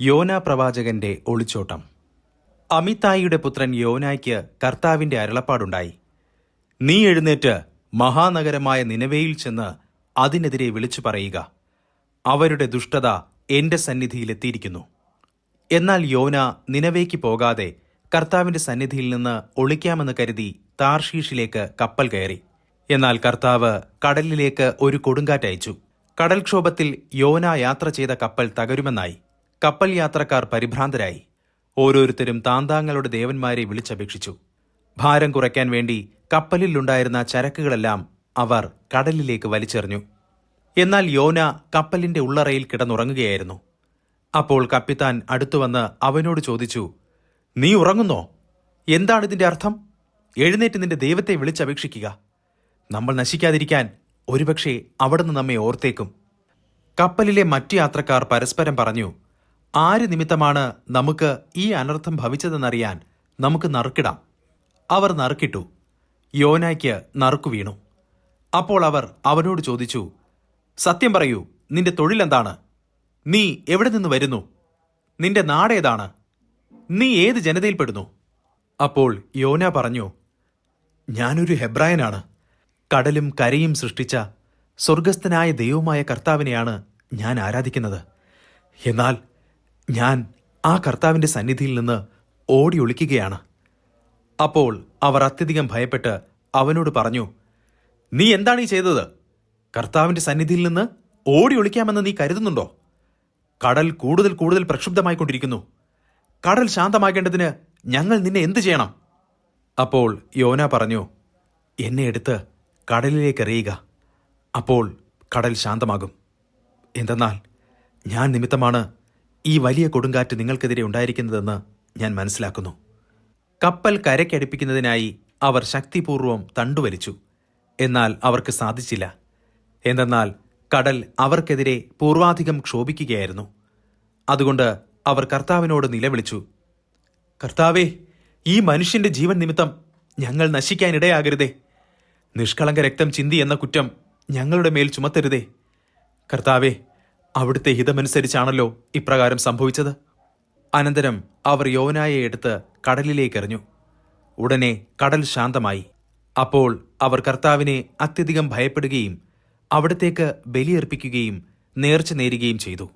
യോന പ്രവാചകന്റെ ഒളിച്ചോട്ടം. അമിതായിയുടെ പുത്രൻ യോനായ്ക്ക് കർത്താവിന്റെ അരുളപ്പാടുണ്ടായി. നീ എഴുന്നേറ്റ് മഹാനഗരമായ നിനവയിൽ ചെന്ന് അതിനെതിരെ വിളിച്ചു പറയുക. അവരുടെ ദുഷ്ടത എന്റെ സന്നിധിയിലെത്തിയിരിക്കുന്നു എന്നാൽ യോന നിനവേക്ക് പോകാതെ കർത്താവിന്റെ സന്നിധിയിൽ നിന്ന് ഒളിക്കാമെന്ന് കരുതി താർഷീഷിലേക്ക് കപ്പൽ കയറി. എന്നാൽ കർത്താവ് കടലിലേക്ക് ഒരു കൊടുങ്കാറ്റയച്ചു കടൽക്ഷോഭത്തിൽ യോന യാത്ര ചെയ്ത കപ്പൽ തകരുമെന്നായി. കപ്പൽ യാത്രക്കാർ പരിഭ്രാന്തരായി. ഓരോരുത്തരും താന്താങ്ങളുടെ ദേവന്മാരെ വിളിച്ചപേക്ഷിച്ചു. ഭാരം കുറയ്ക്കാൻ വേണ്ടി കപ്പലിലുണ്ടായിരുന്ന ചരക്കുകളെല്ലാം അവർ കടലിലേക്ക് വലിച്ചെറിഞ്ഞു. എന്നാൽ യോന കപ്പലിന്റെ ഉള്ളറയിൽ കിടന്നുറങ്ങുകയായിരുന്നു. അപ്പോൾ കപ്പിത്താൻ അടുത്തുവന്ന് അവനോട് ചോദിച്ചു നീ ഉറങ്ങുന്നോ? എന്താണ് ഇതിന്റെ അർത്ഥം? എഴുന്നേറ്റ് നിന്റെ ദൈവത്തെ വിളിച്ചപേക്ഷിക്കുക. നമ്മൾ നശിക്കാതിരിക്കാൻ ഒരുപക്ഷെ അവിടുന്ന് നമ്മെ ഓർത്തേക്കും. കപ്പലിലെ മറ്റു യാത്രക്കാർ പരസ്പരം പറഞ്ഞു ആര് നിമിത്തമാണ് നമുക്ക് ഈ അനർത്ഥം ഭവിച്ചതെന്നറിയാൻ നമുക്ക് നറുക്കിടാം. അവർ നറുക്കിട്ടു. യോനായ്ക്ക് നറുക്കു വീണു. അപ്പോൾ അവർ അവനോട് ചോദിച്ചു സത്യം പറയൂ നിന്റെ തൊഴിലെന്താണ് നീ എവിടെ നിന്ന് വരുന്നു? നിന്റെ നാടേതാണ് നീ ഏത് ജനതയിൽപ്പെടുന്നു? അപ്പോൾ യോന പറഞ്ഞു ഞാനൊരു ഹെബ്രായനാണ്. കടലും കരയും സൃഷ്ടിച്ച സ്വർഗസ്ഥനായ ദൈവമായ കർത്താവിനെയാണ് ഞാൻ ആരാധിക്കുന്നത്. എന്നാൽ ഞാൻ ആ കർത്താവിന്റെ സന്നിധിയിൽ നിന്ന് ഓടി ഒളിക്കുകയാണ്. അപ്പോൾ അവർ അത്യധികം ഭയപ്പെട്ട് അവനോട് പറഞ്ഞു നീ എന്താണ് ഈ ചെയ്തത്? കർത്താവിന്റെ സന്നിധിയിൽ നിന്ന് ഓടി ഒളിക്കാമെന്ന് നീ കരുതുന്നുണ്ടോ? കടൽ കൂടുതൽ കൂടുതൽ പ്രക്ഷുബ്ധമായിക്കൊണ്ടിരിക്കുന്നു. കടൽ ശാന്തമാകേണ്ടതിന് ഞങ്ങൾ നിന്നെ എന്തു ചെയ്യണം? അപ്പോൾ യോന പറഞ്ഞു എന്നെ എടുത്ത് കടലിലേക്ക് എറിയുക. അപ്പോൾ കടൽ ശാന്തമാകും. എന്തെന്നാൽ ഞാൻ നിമിത്തമാണ് ഈ വലിയ കൊടുങ്കാറ്റ് നിങ്ങൾക്കെതിരെ ഉണ്ടായിരിക്കുന്നതെന്ന് ഞാൻ മനസ്സിലാക്കുന്നു. കപ്പൽ കരയ്ക്കടുപ്പിക്കുന്നതിനായി അവർ ശക്തിപൂർവം തണ്ടുവലിച്ചു. എന്നാൽ അവർക്ക് സാധിച്ചില്ല. എന്തെന്നാൽ കടൽ അവർക്കെതിരെ പൂർവാധികം ക്ഷോഭിക്കുകയായിരുന്നു. അതുകൊണ്ട് അവർ കർത്താവിനോട് നിലവിളിച്ചു. കർത്താവേ ഈ മനുഷ്യന്റെ ജീവൻ നിമിത്തം ഞങ്ങൾ നശിക്കാനിടയാകരുതേ. നിഷ്കളങ്ക രക്തം ചിന്തി എന്ന കുറ്റം ഞങ്ങളുടെ മേൽ ചുമത്തരുതേ. കർത്താവേ അവിടുത്തെ ഹിതമനുസരിച്ചാണല്ലോ ഇപ്രകാരം സംഭവിച്ചത്. അനന്തരം അവർ യോനായെ എടുത്ത് കടലിലേക്ക് എറിഞ്ഞു ഉടനെ കടൽ ശാന്തമായി. അപ്പോൾ അവർ കർത്താവിനെ അത്യധികം ഭയപ്പെടുകയും അവിടത്തേക്ക് ബലിയർപ്പിക്കുകയും നേർച്ച നേരുകയും ചെയ്തു.